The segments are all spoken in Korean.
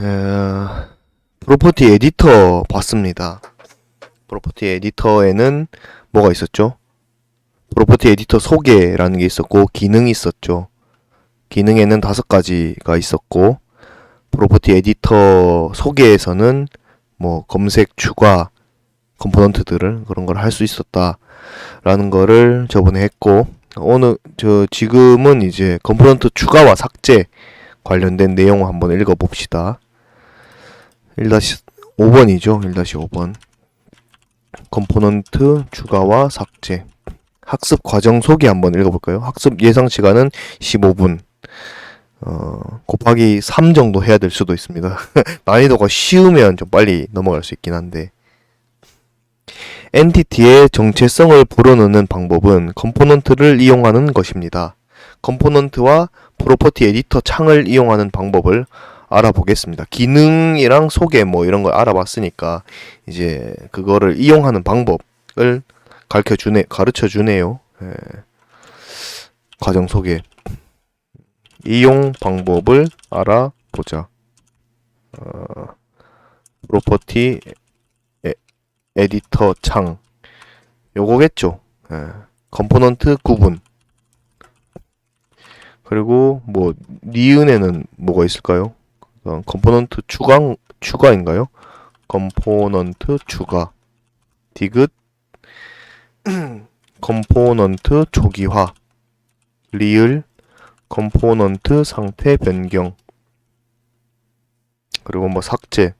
에, 프로퍼티 에디터 봤습니다. 프로퍼티 에디터에는 뭐가 있었죠? 프로퍼티 에디터 소개라는 게 있었고 기능이 있었죠. 기능에는 다섯 가지가 있었고 프로퍼티 에디터 소개에서는 뭐 검색 추가 컴포넌트들을 그런 걸 할 수 있었다라는 거를 저번에 했고 오늘 저 지금은 이제 컴포넌트 추가와 삭제 관련된 내용을 한번 읽어 봅시다. 1-5번이죠. 1-5번. 컴포넌트 추가와 삭제. 학습 과정 소개 한번 읽어볼까요? 학습 예상 시간은 15분. 어, 곱하기 3 정도 해야 될 수도 있습니다. 난이도가 쉬우면 좀 빨리 넘어갈 수 있긴 한데. 엔티티의 정체성을 불어넣는 방법은 컴포넌트를 이용하는 것입니다. 컴포넌트와 프로퍼티 에디터 창을 이용하는 방법을 알아보겠습니다. 기능이랑 소개 뭐 이런 걸 알아봤으니까 이제 그거를 이용하는 방법을 가르쳐 주네 가르쳐 주네요. 예. 과정 소개 이용 방법을 알아보자. 어, 프로퍼티 에, 에디터 창 요거겠죠. 예. 컴포넌트 구분 그리고 뭐 니은에는 뭐가 있을까요? 어, 컴포넌트 추가 추가인가요? 컴포넌트 추가. 디귿. 컴포넌트 초기화. 리을. 컴포넌트 상태 변경. 그리고 뭐 삭제.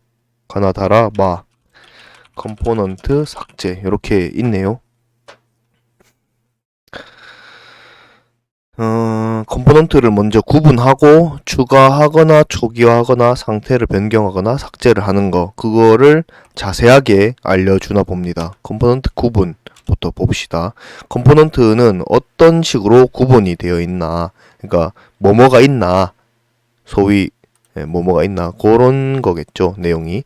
가나다라 마. 컴포넌트 삭제. 이렇게 있네요. 어, 컴포넌트를 먼저 구분하고 추가하거나 초기화하거나 상태를 변경하거나 삭제를 하는 거 그거를 자세하게 알려주나 봅니다. 컴포넌트 구분부터 봅시다. 컴포넌트는 어떤 식으로 구분이 되어 있나 그러니까 뭐뭐가 있나 소위 예, 뭐뭐가 있나 그런 거겠죠 내용이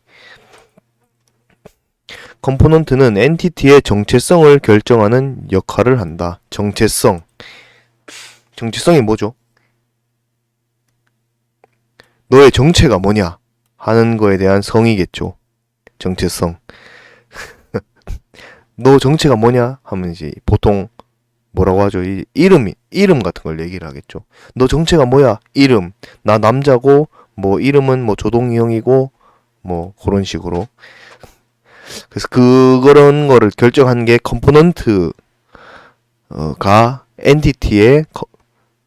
컴포넌트는 엔티티의 정체성을 결정하는 역할을 한다. 정체성 정체성이 뭐죠? 너의 정체가 뭐냐? 하는 거에 대한 성이겠죠. 정체성. 너 정체가 뭐냐? 하면 이제 보통 뭐라고 하죠? 이 이름이 이름 같은 걸 얘기를 하겠죠. 너 정체가 뭐야? 이름. 나 남자고 뭐 이름은 뭐 조동이 형이고 뭐 그런 식으로. 그래서 그 그런 거를 결정한 게 컴포넌트가 엔티티의 커-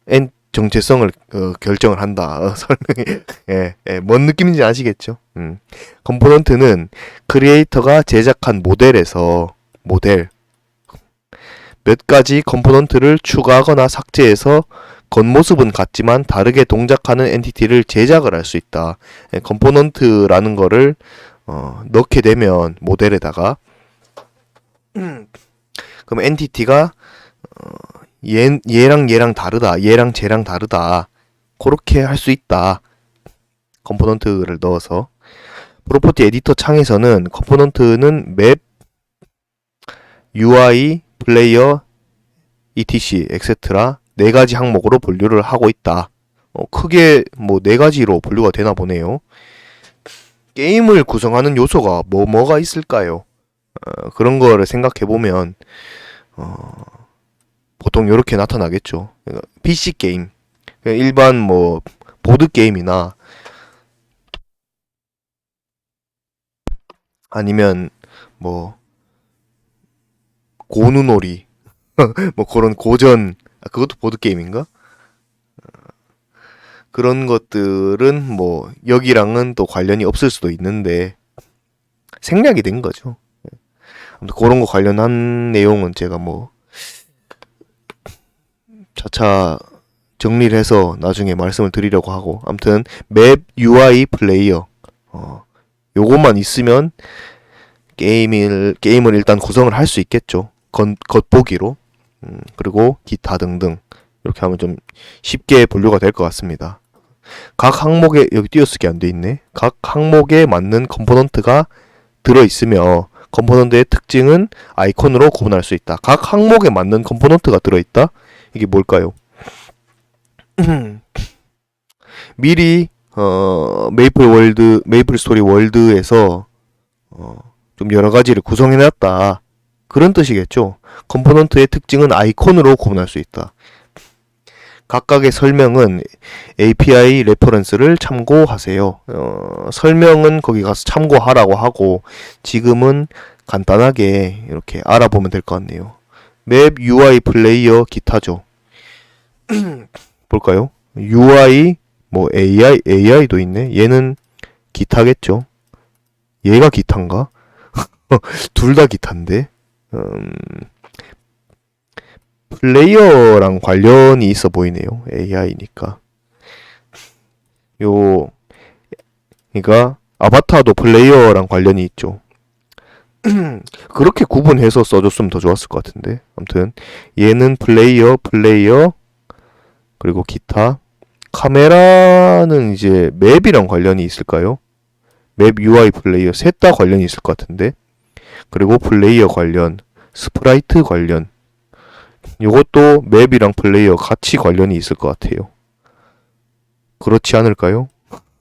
엔 정체성을 어, 결정을 한다. 어, 설명이 예, 예, 뭔 느낌인지 아시겠죠? 음. 컴포넌트는 크리에이터가 제작한 모델에서 모델 몇 가지 컴포넌트를 추가하거나 삭제해서 겉모습은 같지만 다르게 동작하는 엔티티를 제작을 할 수 있다. 예, 컴포넌트라는 거를 어, 넣게 되면 모델에다가 그럼 엔티티가 어, 얘, 얘랑 얘랑 다르다. 얘랑 쟤랑 다르다. 그렇게 할 수 있다. 컴포넌트를 넣어서 프로퍼티 에디터 창에서는 컴포넌트는 맵, UI, 플레이어, etc, etc 네 가지 항목으로 분류를 하고 있다. 어, 크게 뭐 네 가지로 분류가 되나 보네요. 게임을 구성하는 요소가 뭐 뭐가 있을까요? 어, 그런 거를 생각해 보면 어, 보통 이렇게 나타나겠죠. 그러니까 PC 게임, 그러니까 일반 뭐 보드 게임이나 아니면 뭐 고누놀이 뭐 그런 고전 아, 그것도 보드 게임인가? 그런 것들은 뭐 여기랑은 또 관련이 없을 수도 있는데 생략이 된 거죠. 아무튼 그런 거 관련한 내용은 제가 뭐 차차 정리를 해서 나중에 말씀을 드리려고 하고 아무튼 맵 UI 플레이어 어 요것만 있으면 게임을 게임을 일단 구성을 할 수 있겠죠. 겉, 겉보기로 음, 그리고 기타 등등 이렇게 하면 좀 쉽게 분류가 될 것 같습니다. 각 항목에 여기 띄어쓰기 안 돼 있네. 각 항목에 맞는 컴포넌트가 들어 있으며 컴포넌트의 특징은 아이콘으로 구분할 수 있다. 각 항목에 맞는 컴포넌트가 들어 있다. 이게 뭘까요? 미리 어, 메이플 월드, 메이플 스토리 월드에서 어, 좀 여러 가지를 구성해 놨다. 그런 뜻이겠죠. 컴포넌트의 특징은 아이콘으로 구분할 수 있다. 각각의 설명은 API 레퍼런스를 참고하세요. 어, 설명은 거기 가서 참고하라고 하고 지금은 간단하게 이렇게 알아보면 될 것 같네요. 맵 UI 플레이어 기타죠. 볼까요? UI 뭐 AI AI도 있네. 얘는 기타겠죠. 얘가 기타인가? 둘 다 기타인데. 음, 플레이어랑 관련이 있어 보이네요. AI니까. 요, 그러니까 아바타도 플레이어랑 관련이 있죠. 그렇게 구분해서 써줬으면 더 좋았을 것 같은데. 아무튼 얘는 플레이어, 플레이어, 그리고 기타. 카메라는 이제 맵이랑 관련이 있을까요? 맵 UI 플레이어 셋 다 관련이 있을 것 같은데. 그리고 플레이어 관련, 스프라이트 관련. 요것도 맵이랑 플레이어 같이 관련이 있을 것 같아요. 그렇지 않을까요?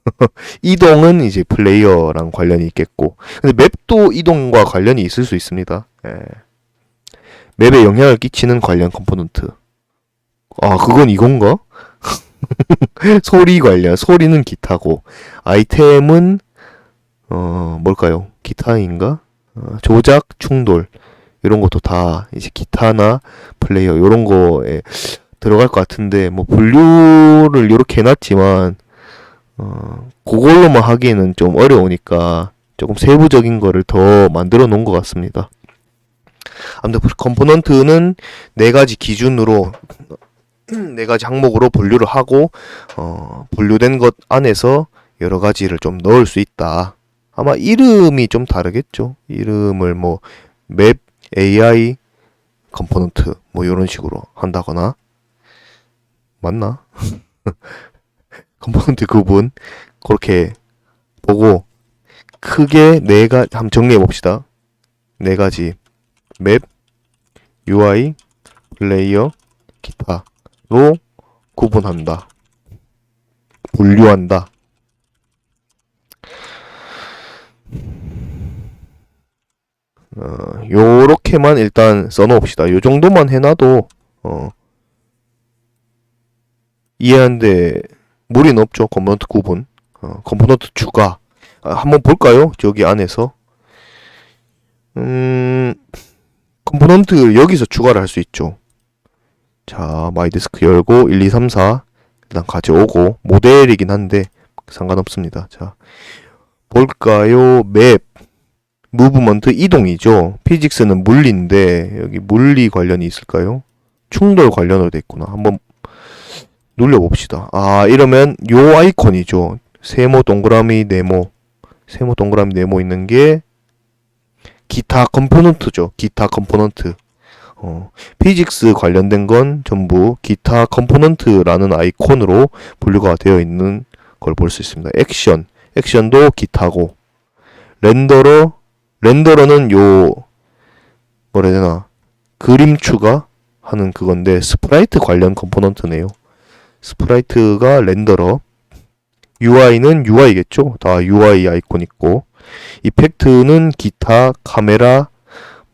이동은 이제 플레이어랑 관련이 있겠고. 근데 맵도 이동과 관련이 있을 수 있습니다. 예. 맵에 영향을 끼치는 관련 컴포넌트. 아, 그건 이건가? 소리 관련. 소리는 기타고. 아이템은, 어, 뭘까요? 기타인가? 어, 조작, 충돌. 이런 것도 다 이제 기타나 플레이어 이런 거에 들어갈 것 같은데 뭐 분류를 이렇게 해놨지만 어 그걸로만 하기에는 좀 어려우니까 조금 세부적인 거를 더 만들어 놓은 것 같습니다. 아무튼 컴포넌트는 네 가지 기준으로 네 가지 항목으로 분류를 하고 어 분류된 것 안에서 여러 가지를 좀 넣을 수 있다. 아마 이름이 좀 다르겠죠. 이름을 뭐 맵 AI 컴포넌트 뭐 이런 식으로 한다거나 맞나? 컴포넌트 구분 그렇게 보고 크게 네가 한번 정리해 봅시다. 네 가지 맵, UI, 플레이어, 기타 로 구분한다. 분류한다. 어, 요렇게만 일단 써놓읍시다. 요 정도만 해놔도, 어, 이해하는데 무리는 없죠. 컴포넌트 구분. 어, 컴포넌트 추가. 아, 한번 볼까요? 저기 안에서. 음, 컴포넌트 여기서 추가를 할 수 있죠. 자, 마이디스크 열고 1, 2, 3, 4 일단 가져오고 모델이긴 한데 상관없습니다. 자, 볼까요? 맵 무브먼트 이동이죠. 피직스는 물리인데 여기 물리 관련이 있을까요? 충돌 관련으로 돼 있구나. 한번 눌러봅시다. 아 이러면 요 아이콘이죠. 세모 동그라미 네모 세모 동그라미 네모 있는 게 기타 컴포넌트죠. 기타 컴포넌트. 어, 피직스 관련된 건 전부 기타 컴포넌트라는 아이콘으로 분류가 되어 있는 걸 볼 수 있습니다. 액션, 액션도 기타고 렌더러 렌더러는 요 뭐라 해야 되나 그림 추가 하는 그건데 스프라이트 관련 컴포넌트네요. 스프라이트가 렌더러 UI는 UI겠죠. 다 UI 아이콘 있고 이펙트는 기타, 카메라,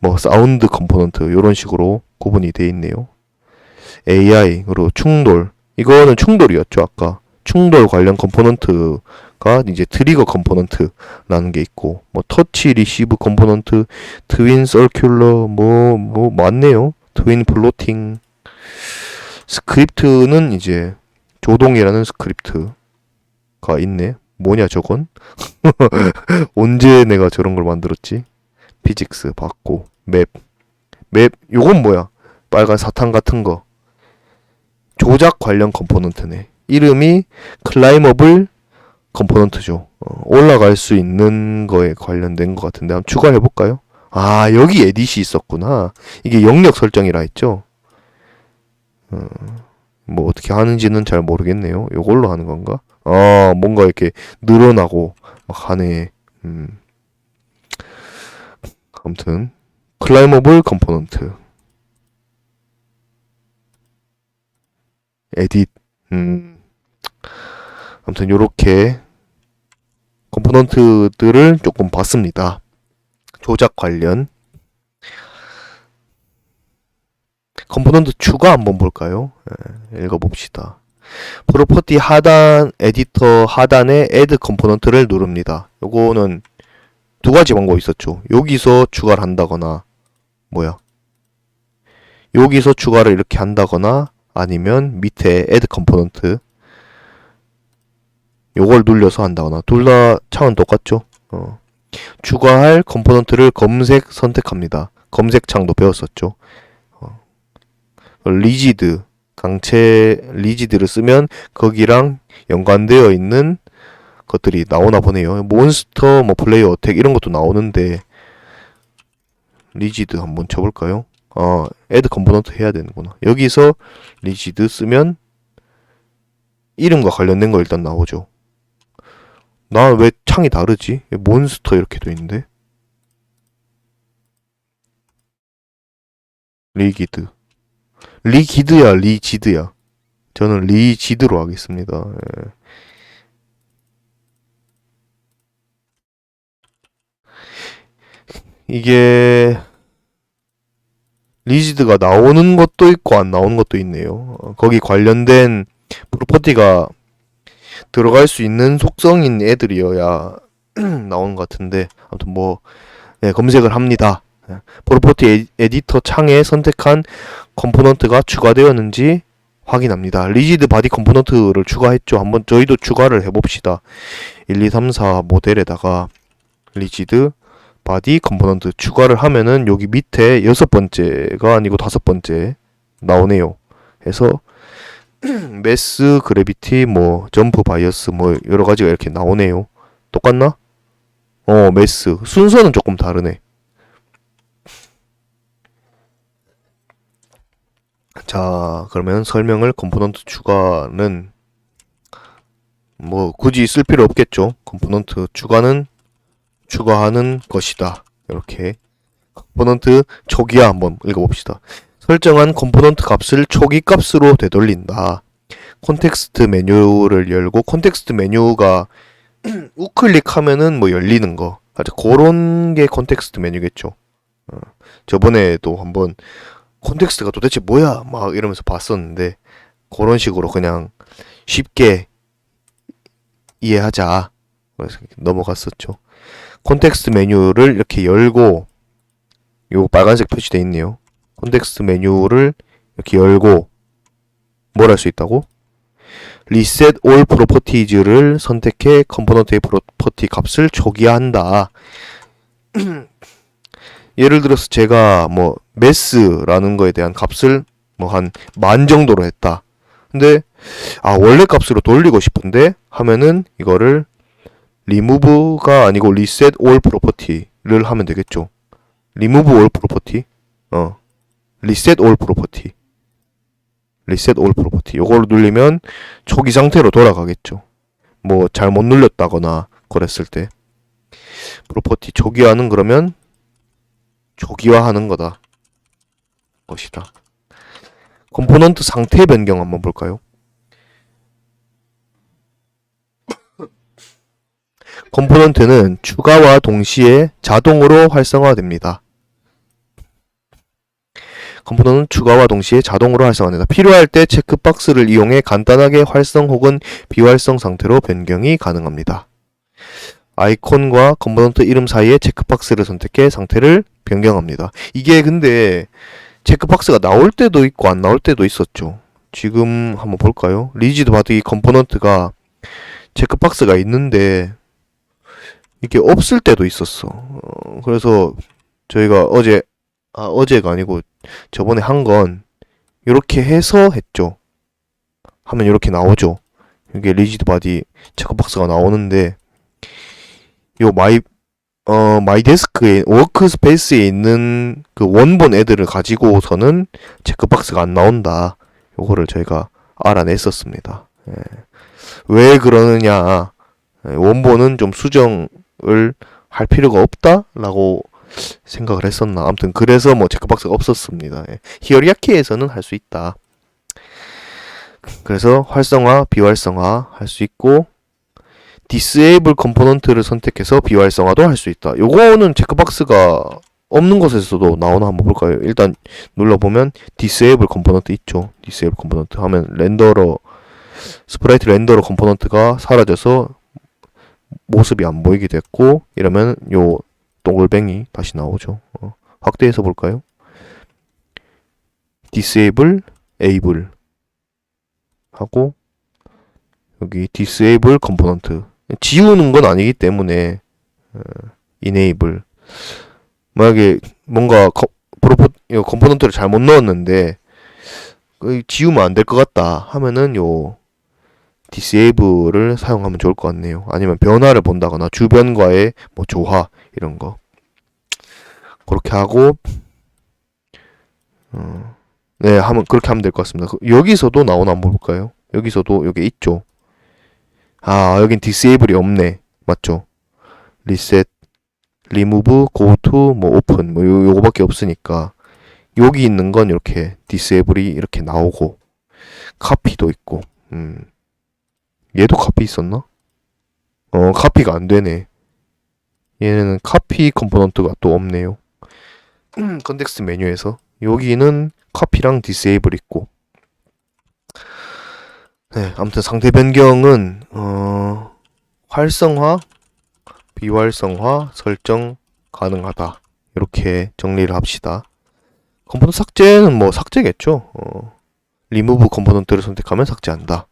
뭐 사운드 컴포넌트 이런 식으로 구분이 돼 있네요. AI 그리고 충돌. 이거는 충돌이었죠 아까. 충돌 관련 컴포넌트가 이제 트리거 컴포넌트라는 게 있고 뭐 터치 리시브 컴포넌트 트윈 서큘러 뭐뭐 많네요. 트윈 플로팅. 스크립트는 이제 조동이라는 스크립트가 있네. 뭐냐 저건? 언제 내가 저런 걸 만들었지? 피직스 받고 맵 맵 요건 뭐야 빨간 사탕 같은 거 조작 관련 컴포넌트네 이름이 클라이머블 컴포넌트죠. 어, 올라갈 수 있는 거에 관련된 것 같은데 한번 추가해 볼까요? 아 여기 에딧이 있었구나. 이게 영역 설정이라 했죠. 어, 뭐 어떻게 하는지는 잘 모르겠네요. 이걸로 하는 건가? 아 뭔가 이렇게 늘어나고 막 하네. 음. 아무튼 클라이머블 컴포넌트 에딧 음 아무튼 요렇게 컴포넌트들을 조금 봤습니다. 조작 관련 컴포넌트 추가 한번 볼까요? 예, 읽어봅시다. 프로퍼티 하단 에디터 하단에 add 컴포넌트를 누릅니다. 요거는 두 가지 방법이 있었죠. 여기서 추가를 한다거나 뭐야? 여기서 추가를 이렇게 한다거나 아니면 밑에 add 컴포넌트 요걸 눌려서 한다거나 둘 다 창은 똑같죠. 어. 추가할 컴포넌트를 검색 선택합니다. 검색 창도 배웠었죠. 어. 리지드 강체 리지드를 쓰면 거기랑 연관되어 있는 것들이 나오나 보네요. 몬스터 뭐 플레이어 어택 이런 것도 나오는데 리지드 한번 쳐볼까요? 어, 애드 컴포넌트 해야 되는구나. 여기서 리지드 쓰면 이름과 관련된 거 일단 나오죠. 나 왜 창이 다르지? 몬스터 이렇게 돼 있는데. 리기드. 리기드야, 리지드야. 저는 리지드로 하겠습니다. 예. 이게 리지드가 나오는 것도 있고 안 나오는 것도 있네요. 어, 거기 관련된 프로퍼티가 들어갈 수 있는 속성인 애들이어야 나오는 것 같은데 아무튼 뭐 네, 검색을 합니다. 예, 프로퍼티 에- 에디터 창에 선택한 컴포넌트가 추가되었는지 확인합니다. 리지드 바디 컴포넌트를 추가했죠. 한번 저희도 추가를 해봅시다. 1, 2, 3, 4 모델에다가 리지드 바디 컴포넌트 추가를 하면은 여기 밑에 여섯 번째가 아니고 다섯 번째 나오네요. 해서 매스 그래비티 뭐 점프 바이어스 뭐 여러 가지가 이렇게 나오네요. 똑같나? 어 매스 순서는 조금 다르네. 자 그러면 설명을 컴포넌트 추가는 뭐 굳이 쓸 필요 없겠죠. 컴포넌트 추가는 추가하는 것이다. 이렇게 컴포넌트 초기화 한번 읽어봅시다. 설정한 컴포넌트 값을 초기 값으로 되돌린다. 콘텍스트 메뉴를 열고 콘텍스트 메뉴가 우클릭하면은 뭐 열리는 거. 아주 그런 게 콘텍스트 메뉴겠죠. 어, 저번에도 한번 콘텍스트가 도대체 뭐야 막 이러면서 봤었는데 그런 식으로 그냥 쉽게 이해하자. 그래서 넘어갔었죠. 콘텍스트 메뉴를 이렇게 열고 요 빨간색 표시돼 있네요. 콘텍스트 메뉴를 이렇게 열고 뭘 할 수 있다고? 리셋 올 프로퍼티즈를 선택해 컴포넌트의 프로퍼티 값을 초기화한다. 예를 들어서 제가 뭐 매스라는 거에 대한 값을 뭐 한 만 정도로 했다. 근데 아 원래 값으로 돌리고 싶은데 하면은 이거를 리무브가 아니고 리셋 올 프로퍼티를 하면 되겠죠. 리무브 올 프로퍼티. 어. 리셋 올 프로퍼티. 리셋 올 프로퍼티. 요걸 누르면 초기 상태로 돌아가겠죠. 뭐 잘못 눌렸다거나 그랬을 때 프로퍼티 초기화는 그러면 초기화하는 거다. 것이다. 컴포넌트 상태 변경 한번 볼까요? 컴포넌트는 추가와 동시에 자동으로 활성화됩니다. 컴포넌트는 추가와 동시에 자동으로 활성화됩니다. 필요할 때 체크박스를 이용해 간단하게 활성 혹은 비활성 상태로 변경이 가능합니다. 아이콘과 컴포넌트 이름 사이에 체크박스를 선택해 상태를 변경합니다. 이게 근데 체크박스가 나올 때도 있고 안 나올 때도 있었죠. 지금 한번 볼까요? 리지드 바디 컴포넌트가 체크박스가 있는데 이게 없을 때도 있었어. 어, 그래서 저희가 어제 아 어제가 아니고 저번에 한 건 이렇게 해서 했죠. 하면 이렇게 나오죠. 이게 리지드 바디 체크박스가 나오는데 요 마이 어 마이 데스크에 워크 스페이스에 있는 그 원본 애들을 가지고서는 체크박스가 안 나온다. 요거를 저희가 알아냈었습니다. 예. 왜 그러느냐? 예, 원본은 좀 수정 을 할 필요가 없다라고 생각을 했었나. 아무튼 그래서 뭐 체크박스가 없었습니다. 예. 히어리아키에서는 할 수 있다. 그래서 활성화, 비활성화 할 수 있고 disable 컴포넌트를 선택해서 비활성화도 할 수 있다. 요거는 체크박스가 없는 곳에서도 나오나 한번 볼까요? 일단 눌러보면 disable 컴포넌트 있죠. disable 컴포넌트 하면 렌더러 스프라이트 렌더러 컴포넌트가 사라져서 모습이 안 보이게 됐고 이러면 요 동글뱅이 다시 나오죠. 어, 확대해서 볼까요? disable, able 하고 여기 disable 컴포넌트 지우는 건 아니기 때문에 어, enable 만약에 뭔가 컴, 프로포 이 컴포넌트를 잘못 넣었는데 그 지우면 안 될 것 같다 하면은 요 disable을 사용하면 좋을 것 같네요. 아니면 변화를 본다거나 주변과의 뭐 조화 이런 거 그렇게 하고 어, 네 하면 그렇게 하면 될 것 같습니다. 그- 여기서도 나오나 한번 볼까요? 여기서도 여기 있죠. 아 여긴 disable이 없네 맞죠? reset, remove, go to, 뭐 open 뭐 요, 요거밖에 없으니까 여기 있는 건 이렇게 disable이 이렇게 나오고 copy도 있고 음 얘도 카피 있었나? 어, 카피가 안 되네. 얘는 카피 컴포넌트가 또 없네요. 컨텍스트 메뉴에서 여기는 카피랑 디세이블 있고. 네, 아무튼 상태 변경은 어, 활성화, 비활성화 설정 가능하다. 이렇게 정리를 합시다. 컴포넌트 삭제는 뭐 삭제겠죠. 어, 리무브 컴포넌트를 선택하면 삭제한다.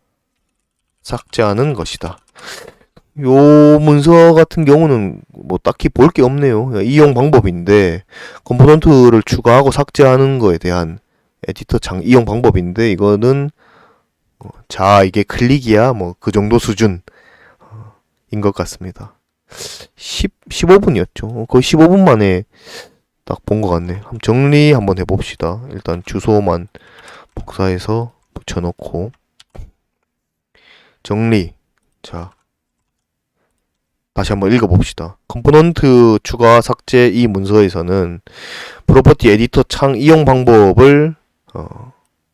삭제하는 것이다. 요 문서 같은 경우는 뭐 딱히 볼 게 없네요. 이용 방법인데 컴포넌트를 추가하고 삭제하는 거에 대한 에디터 장 이용 방법인데 이거는 어, 자 이게 클릭이야 뭐 그 정도 수준인 것 같습니다. 10 15분이었죠. 거의 15분 만에 딱 본 것 같네. 한번 정리 한번 해봅시다. 일단 주소만 복사해서 붙여놓고 정리. 자. 다시 한번 읽어봅시다. 컴포넌트 추가 삭제 이 문서에서는 프로퍼티 에디터 창 이용 방법을 어,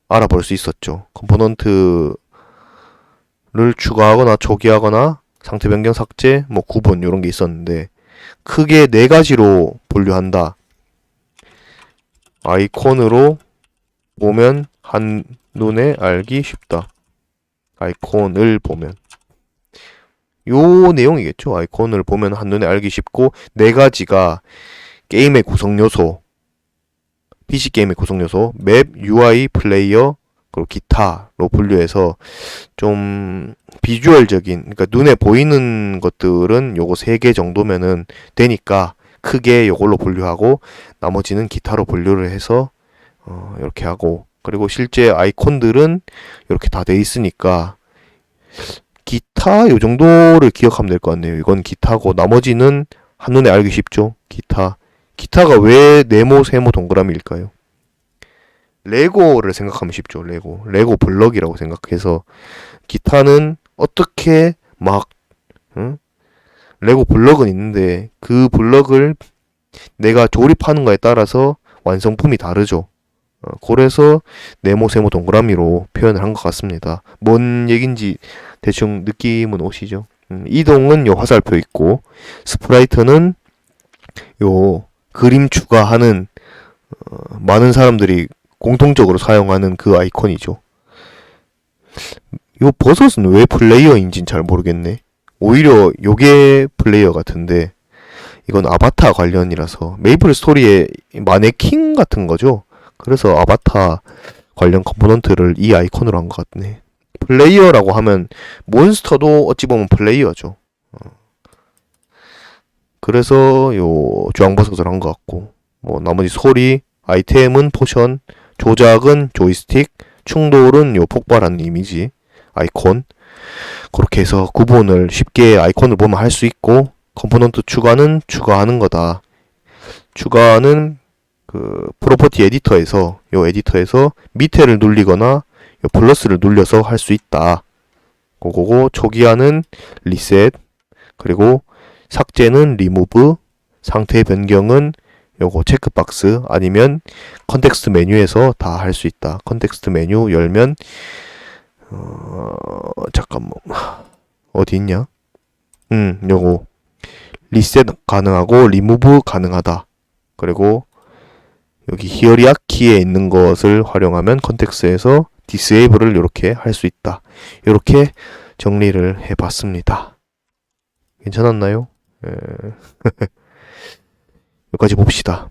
알아볼 수 있었죠. 컴포넌트를 추가하거나 초기하거나 상태 변경 삭제, 뭐 구분 이런 게 있었는데 크게 네 가지로 분류한다. 아이콘으로 보면 한 눈에 알기 쉽다. 아이콘을 보면 요 내용이겠죠. 아이콘을 보면 한눈에 알기 쉽고 네 가지가 게임의 구성 요소, PC 게임의 구성 요소, 맵, UI, 플레이어, 그리고 기타로 분류해서 좀 비주얼적인, 그러니까 눈에 보이는 것들은 요거 세 개 정도면은 되니까 크게 요걸로 분류하고 나머지는 기타로 분류를 해서 어, 이렇게 하고 그리고 실제 아이콘들은 이렇게 다 돼 있으니까 기타 요 정도를 기억하면 될 것 같네요. 이건 기타고 나머지는 한눈에 알기 쉽죠. 기타. 기타가 왜 네모, 세모, 동그라미일까요? 레고를 생각하면 쉽죠. 레고. 레고 블럭이라고 생각해서 기타는 어떻게 막 응? 레고 블럭은 있는데 그 블럭을 내가 조립하는 거에 따라서 완성품이 다르죠. 어, 그래서 네모, 세모, 동그라미로 표현을 한 것 같습니다. 뭔 얘긴지 대충 느낌은 오시죠? 음, 이동은 요 화살표 있고 스프라이트는 요 그림 추가하는 어, 많은 사람들이 공통적으로 사용하는 그 아이콘이죠. 요 버섯은 왜 플레이어인진 잘 모르겠네. 오히려 요게 플레이어 같은데 이건 아바타 관련이라서 메이플 스토리의 마네킹 같은 거죠. 그래서 아바타 관련 컴포넌트를 이 아이콘으로 한 것 같네. 플레이어라고 하면 몬스터도 어찌 보면 플레이어죠. 어. 그래서 요 주황버섯을 한 것 같고 뭐 나머지 소리, 아이템은 포션, 조작은 조이스틱, 충돌은 요 폭발하는 이미지, 아이콘 그렇게 해서 구분을 쉽게 아이콘을 보면 할 수 있고 컴포넌트 추가는 추가하는 거다. 추가는 그 프로퍼티 에디터에서 요 에디터에서 밑에를 눌리거나 요 플러스를 눌려서 할 수 있다. 그거고 초기화는 리셋 그리고 삭제는 리무브 상태 변경은 요거 체크박스 아니면 컨텍스트 메뉴에서 다 할 수 있다. 컨텍스트 메뉴 열면 어 잠깐만 어디 있냐? 음, 요거 리셋 가능하고 리무브 가능하다. 그리고 여기 히어리악 키에 있는 것을 활용하면 컨텍스에서 디스에이블을 이렇게 할 수 있다. 이렇게 정리를 해봤습니다. 괜찮았나요? 에... 여기까지 봅시다.